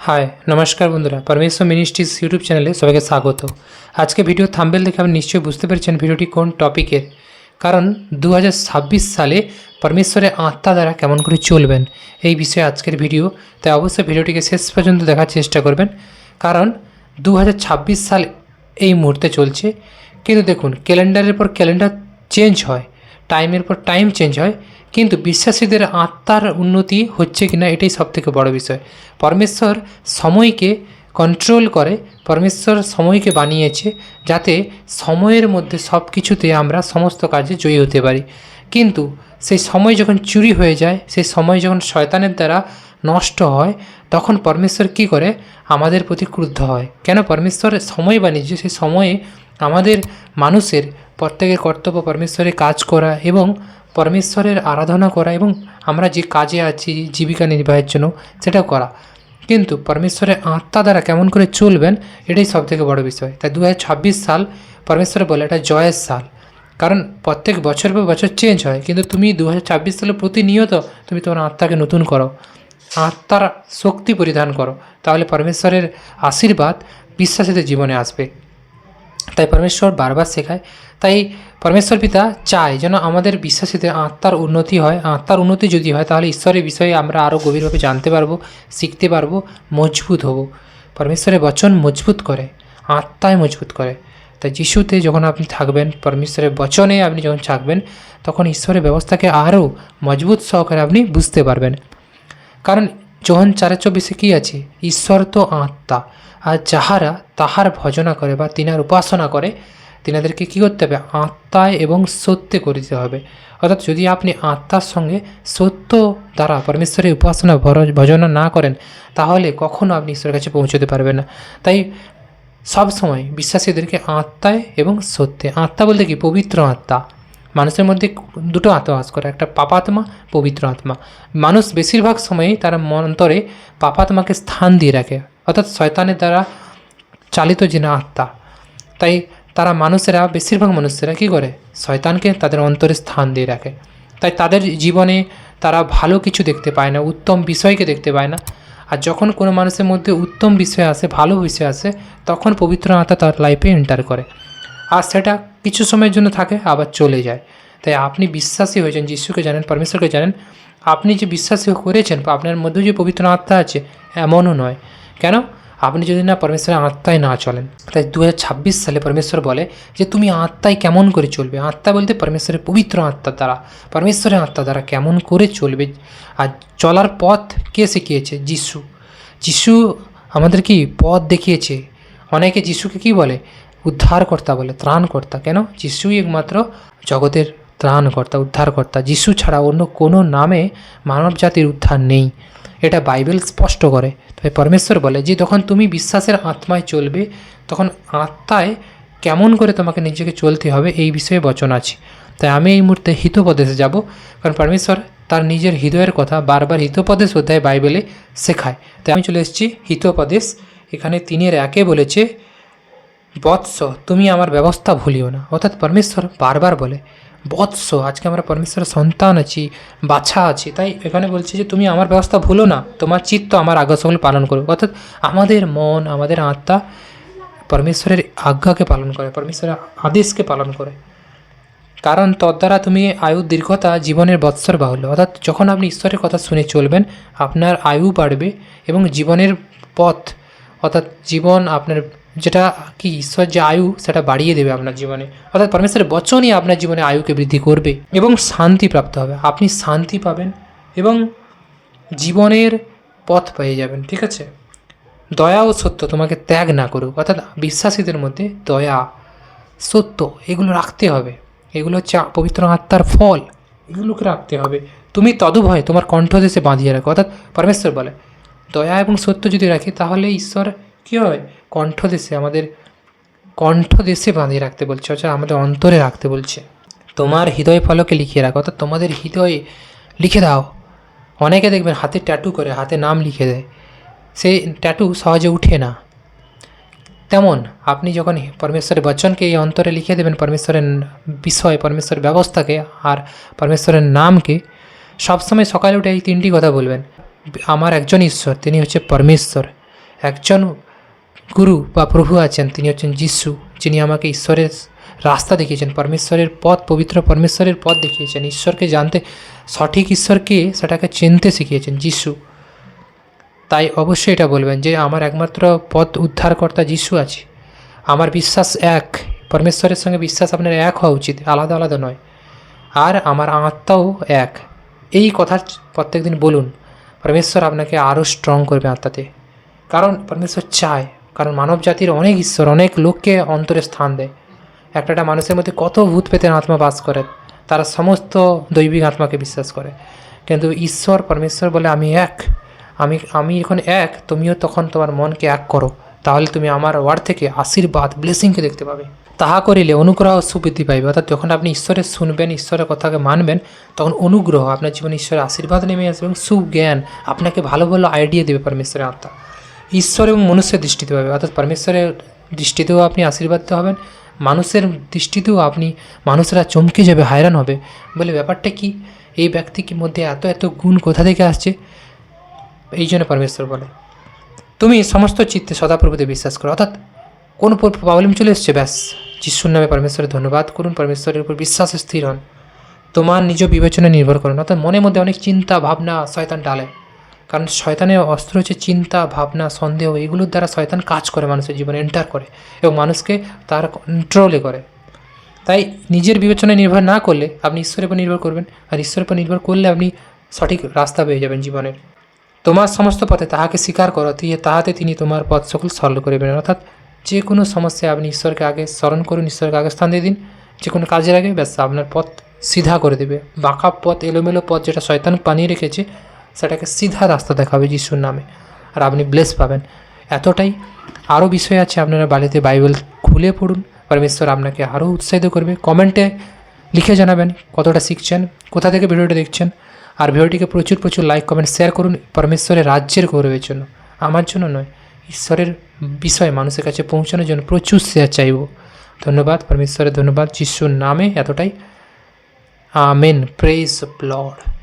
High, নমস্কার বন্ধুরা পরমেশ্বর মিনিস্ট্রিজ ইউটিউব চ্যানেলে সবাইকে স্বাগত। আজকে ভিডিও থাম্বেল দেখে আপনি নিশ্চয়ই বুঝতে পেরেছেন ভিডিওটি কোন টপিকের কারণ দু হাজার ছাব্বিশ সালে পরমেশ্বরের আত্মা দ্বারা কেমন করে চলবেন এই বিষয়ে আজকের ভিডিও তাই অবশ্যই ভিডিওটিকে শেষ পর্যন্ত দেখার চেষ্টা করবেন। কারণ দু হাজার ছাব্বিশ সাল এই মুহূর্তে চলছে। কিন্তু দেখুন, ক্যালেন্ডারের পর ক্যালেন্ডার চেঞ্জ হয় টাইমের পর টাইম চেঞ্জ হয়। কিন্তু বিশ্বাসীদের আত্মার উন্নতি হচ্ছে কিনা এটাই সবথেকে বড় বিষয়। পরমেশ্বর সময়কে কন্ট্রোল করে, পরমেশ্বর সময়কে বানিয়েছে যাতে সময়ের মধ্যে সব কিছুতে আমরা সমস্ত কাজে জয়ী হতে পারি। কিন্তু সেই সময় যখন চুরি হয়ে যায়, সেই সময় যখন শয়তানের দ্বারা নষ্ট হয়, তখন পরমেশ্বর কি করে? আমাদের প্রতি ক্রুদ্ধ হয়। কেন পরমেশ্বর সময় বানিয়েছে? সেই সময়ে আমাদের মানুষের, প্রত্যেকের কর্তব্য পরমেশ্বরের কাজ করা এবং পরমেশ্বরের আরাধনা করা এবং আমরা যে কাজে আছি, জীবিকা নির্বাহের জন্য সেটাও করা। কিন্তু পরমেশ্বরের আত্মা দ্বারা কেমন করে চলবেন, এটাই সবথেকে বড় বিষয়। তাই দু হাজার ছাব্বিশ সাল পরমেশ্বর বলে, এটা জয়ের সাল। কারণ প্রত্যেক বছর পর বছর চেঞ্জ হয়। কিন্তু তুমি দু সালে প্রতিনিয়ত তুমি তোমার আত্মাকে নতুন করো। আত্মার শক্তি পরিধান করো। তাহলে পরমেশ্বরের আশীর্বাদ বিশ্বাসীদের জীবনে আসবে। তাই পরমেশ্বর বারবার শেখায়। তাই পরমেশ্বর পিতা চায় যেন আমাদের বিশ্বাসীদের আত্মার উন্নতি হয়, আত্মার উন্নতি যদি হয় তাহলে ঈশ্বরের বিষয়ে আমরা আরও গভীরভাবে জানতে পারব, শিখতে পারব, মজবুত হব। পরমেশ্বরের বচন মজবুত করে, আত্মায় মজবুত করে। তাই যিশুতে যখন আপনি থাকবেন, পরমেশ্বরের বচনে আপনি যখন থাকবেন, তখন ঈশ্বরের ব্যবস্থাকে আরও মজবুত সহকারে আপনি বুঝতে পারবেন। কারণ যখন চারে চব্বিশে কী আছে? ঈশ্বর তো আত্মা। আর যাহারা তাহার ভজনা করে বা তিনার উপাসনা করে, তিনাদেরকে কী করতে হবে? আত্মায় এবং সত্যে করিতে হবে। অর্থাৎ যদি আপনি আত্মার সঙ্গে সত্য দ্বারা পরমেশ্বরের উপাসনা ভজনা না করেন, তাহলে কখনও আপনি ঈশ্বরের কাছে পৌঁছতে পারবেন না। তাই সব সময় বিশ্বাসীদেরকে আত্মায় এবং সত্যে, আত্মা বলতে কি? পবিত্র আত্মা। মানুষের মধ্যে দুটো আত্মা বাস করে, একটা পাপাত্মা, পবিত্র আত্মা। মানুষ বেশিরভাগ সময়ই তার মন্তরে পাপাত্মাকে স্থান দিয়ে রাখে। অর্থাৎ শয়তানের দ্বারা চালিত যে আত্মা, তাই তারা মানুষেরা, বেশিরভাগ মানুষেরা কী করে? শয়তানকে তাদের অন্তরে স্থান দিয়ে রাখে। তাই তাদের জীবনে তারা ভালো কিছু দেখতে পায় না, উত্তম বিষয়কে দেখতে পায় না। আর যখন কোনো মানুষের মধ্যে উত্তম বিষয় আসে, ভালো বিষয় আসে, তখন পবিত্র আত্মা তার লাইফে এন্টার করে। আর সেটা কিছু সময়ের জন্য থাকে, আবার চলে যায়। তাই আপনি বিশ্বাসী হয়েছেন, যিশুকে জানেন, পরমেশ্বরকে জানেন। আপনি যে বিশ্বাসী করেছেন বা আপনার মধ্যে যে পবিত্র আত্মা আছে, এমনও নয়। কেন? আপনি যদি না পরমেশ্বরের আত্মায় না চলেন, তাই দু হাজার ছাব্বিশ সালে পরমেশ্বর বলে যে তুমি আত্মায় কেমন করে চলবে? আত্মা বলতে পরমেশ্বরের পবিত্র আত্মার দ্বারা। পরমেশ্বরের আত্মা দ্বারা কেমন করে চলবে? আর চলার পথ কে শিখিয়েছে? যিশু। যিশু আমাদের কি পথ দেখিয়েছে? অনেকে যিশুকে কি বলে? উদ্ধারকর্তা বলে, ত্রাণকর্তা। কেন? যিশুই একমাত্র জগতের ত্রাণকর্তা, উদ্ধারকর্তা। যিশু ছাড়া অন্য কোনো নামে মানব জাতির উদ্ধার নেই। এটা বাইবেল স্পষ্ট করে। তবে পরমেশ্বর বলে যে, যখন তুমি বিশ্বাসের আত্মায় চলবে, তখন আত্মায় কেমন করে তোমাকে নিজেকে চলতে হবে এই বিষয়ে বচন আছে। তাই আমি এই মুহূর্তে হিতোপদেশে যাব, কারণ পরমেশ্বর তার নিজের হৃদয়ের কথা বারবার হিতোপদেশ অধ্যায় বাইবেলে শেখায়। তাই আমি চলে এসেছি হিতোপদেশ। এখানে তিনের একে বলেছে, বৎস, তুমি আমার ব্যবস্থা ভুলিও না। অর্থাৎ পরমেশ্বর বারবার বলে বৎস, আজকে আমরা পরমেশ্বরের সন্তান আছি, বাছা আছি। তাই এখানে বলছে যে, তুমি আমার ব্যবস্থা ভুলো না, তোমার চিত্ত আমার আজ্ঞা সকল পালন করো অর্থাৎ আমাদের মন, আমাদের আত্মা পরমেশ্বরের আজ্ঞাকে পালন করে, পরমেশ্বরের আদেশকে পালন করে। কারণ তদ্বারা তুমি আয়ু দীর্ঘতা জীবনের বৎসর বাহুল্য। অর্থাৎ যখন আপনি ঈশ্বরের কথা শুনে চলবেন, আপনার আয়ু বাড়বে এবং জীবনের পথ, অর্থাৎ জীবন আপনার যেটা কি ঈশ্বর যে আয়ু, সেটা বাড়িয়ে দেবে আপনার জীবনে। অর্থাৎ পরমেশ্বরের বচনই আপনার জীবনে আয়ুকে বৃদ্ধি করবে এবং শান্তি প্রাপ্ত হবে। আপনি শান্তি পাবেন এবং জীবনের পথ পেয়ে যাবেন, ঠিক আছে? দয়া ও সত্য তোমাকে ত্যাগ না করুক। অর্থাৎ বিশ্বাসীদের মধ্যে দয়া, সত্য, এগুলো রাখতে হবে। এগুলো হচ্ছে পবিত্র আত্মার ফল। এগুলোকে রাখতে হবে। তুমি তদুভয় তোমার কণ্ঠদেশে বাঁধিয়ে রাখো। অর্থাৎ পরমেশ্বর বলে, দয়া এবং সত্য যদি রাখি, তাহলে ঈশ্বর কী হয়? কণ্ঠদেশে আমাদের কণ্ঠদেশে বাঁধিয়ে রাখতে বলছে, অর্থাৎ আমাদের অন্তরে রাখতে বলছে। তোমার হৃদয় ফলকে লিখিয়ে রাখো, অর্থাৎ তোমাদের হৃদয়ে লিখে দাও। অনেকে দেখবেন হাতে ট্যাটু করে, হাতে নাম লিখে দেয়। সেই ট্যাটু সহজে উঠে না। তেমন, আপনি যখন পরমেশ্বরের বচনকে এই অন্তরে লিখে দেবেন, পরমেশ্বরের বিষয়, পরমেশ্বরের ব্যবস্থাকে আর পরমেশ্বরের নামকে, সবসময় সকালে উঠে এই তিনটি কথা বলবেন। আমার একজন ঈশ্বর, তিনি হচ্ছে পরমেশ্বর। একজন গুরু বা প্রভু আছেন, তিনি হচ্ছেন যিশু, যিনি আমাকে ঈশ্বরের রাস্তা দেখিয়েছেন, পরমেশ্বরের পথ, পবিত্র পরমেশ্বরের পথ দেখিয়েছেন, ঈশ্বরকে জানতে, সঠিক ঈশ্বরকে সেটাকে চিনতে শিখিয়েছেন যিশু। তাই অবশ্যই এটা বলবেন যে আমার একমাত্র পথ উদ্ধারকর্তা যিশু আছে। আমার বিশ্বাস এক, পরমেশ্বরের সঙ্গে বিশ্বাস আপনার এক হওয়া উচিত, আলাদা আলাদা নয়। আর আমার আত্মাও এক। এই কথা প্রত্যেক দিন বলুন, পরমেশ্বর আপনাকে আরও স্ট্রং করবে আত্মাতে। কারণ পরমেশ্বর চায়। কারণ মানব জাতির অনেক ঈশ্বর, অনেক লোককে অন্তরে স্থান দেয়। একটা একটা মানুষের মধ্যে কত ভূত পেতেন আত্মা বাস করে, তারা সমস্ত দৈবিক আত্মাকে বিশ্বাস করে। কিন্তু ঈশ্বর, পরমেশ্বর বলে, আমি এক। আমি আমি এখন এক, তুমিও তখন তোমার মনকে এক করো। তাহলে তুমি আমার ওয়ার্ড থেকে আশীর্বাদ, ব্লেসিংকে দেখতে পাবে। তাহা করিলে অনুগ্রহ সুবৃদ্ধি পাইবে। অর্থাৎ যখন আপনি ঈশ্বরের শুনবেন, ঈশ্বরের কথাকে মানবেন, তখন অনুগ্রহ, আপনার জীবনে ঈশ্বরের আশীর্বাদ নেমে আসবে এবং সুজ্ঞান, আপনাকে ভালো ভালো আইডিয়া দেবে পরমেশ্বরের আত্মা। ঈশ্বর এবং মনুষ্যের দৃষ্টিতে পাবে অর্থাৎ পরমেশ্বরের দৃষ্টিতেও আপনি আশীর্বাদিত হবেন, মানুষের দৃষ্টিতেও আপনি, মানুষরা চমকে যাবে, হায়রান হবে। বলে ব্যাপারটা কি? এই ব্যক্তির মধ্যে এত এত গুণ কোথা থেকে আসছে? এই জন্য পরমেশ্বর বলে, তুমি সমস্ত চিত্তে সদাপ্রভুতে বিশ্বাস করো। অর্থাৎ কোনো প্রবলেম চলে এসছে, ব্যাস। যিশুর নামে পরমেশ্বরের ধন্যবাদ করুন, পরমেশ্বরের উপর বিশ্বাসে স্থির হন। তোমার নিজ বিবেচনায় নির্ভর করুন। অর্থাৎ মনের মধ্যে অনেক চিন্তা, ভাবনা, শয়তান ডালে। কারণ শয়তানের অস্ত্র হচ্ছে চিন্তা, ভাবনা, সন্দেহ, এগুলোর দ্বারা শয়তান কাজ করে মানুষের জীবনে এন্টার করে এবং মানুষকে তার কন্ট্রোলে করে। তাই নিজের বিবেচনায় নির্ভর না করলে আপনি ঈশ্বরের উপর নির্ভর করবেন আর ঈশ্বরের উপর নির্ভর করলে আপনি সঠিক রাস্তা পেয়ে যাবেন জীবনের। তোমার সমস্ত পথে তাহাকে স্বীকার করো তুই তাহাতে তিনি তোমার পথ সকল সরল করিবেন অর্থাৎ যে কোনো সমস্যায় আপনি ঈশ্বরকে আগে স্মরণ করুন, ঈশ্বরকে আগে স্থান দিয়ে দিন। যে কোনো কাজের আগে ব্যাস আপনার পথ সিধা করে দেবে। বাঁকা পথ, এলোমেলো পথ যেটা শয়তান বানিয়ে রেখেছে সেটাকে সিধা রাস্তা দেখাবে যিশুর নামে। আর আপনি ব্লেস পাবেন। এতটাই আরও বিষয় আছে, আপনারা বাড়িতে বাইবেল খুলে পড়ুন। পরমেশ্বর আপনাকে আরও উৎসাহিত করবে। কমেন্টে লিখে জানাবেন কতটা শিখছেন, কোথা থেকে ভিডিওটা দেখছেন। আর ভিডিওটিকে প্রচুর প্রচুর লাইক কমেন্ট শেয়ার করুন পরমেশ্বরের রাজ্যের গৌরবের জন্য। আমার জন্য নয়, ঈশ্বরের বিষয় মানুষের কাছে পৌঁছানোর জন্য প্রচুর শেয়ার চাইব। ধন্যবাদ, পরমেশ্বরের ধন্যবাদ, যিশুর নামে এতটাই। Amen praise Lord